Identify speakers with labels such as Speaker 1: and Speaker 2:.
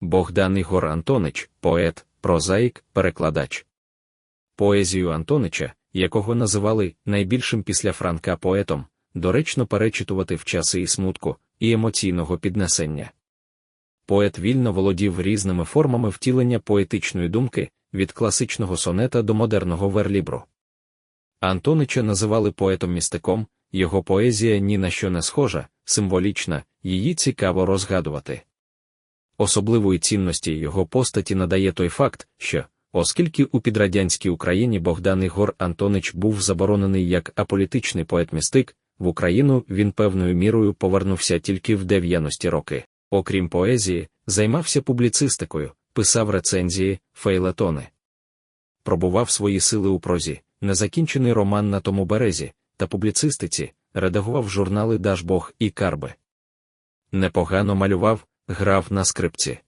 Speaker 1: Богдан Ігор Антонич, поет, прозаїк, перекладач. Поезію Антонича, якого називали найбільшим після Франка поетом, доречно перечитувати в часи і смутку, і емоційного піднесення. Поет вільно володів різними формами втілення поетичної думки від класичного сонета до модерного верлібру. Антонича називали поетом-містиком, його поезія ні на що не схожа, символічна, її цікаво розгадувати. Особливої цінності його постаті надає той факт, що, оскільки у підрадянській Україні Богдан Ігор Антонич був заборонений як аполітичний поет-містик, в Україну він певною мірою повернувся тільки в 90-ті роки. Окрім поезії, займався публіцистикою, писав рецензії, фейлетони. Пробував свої сили у прозі, незакінчений роман на тому березі, та публіцистиці, редагував журнали Дажбог і Карби. Непогано малював, грав на скрипці.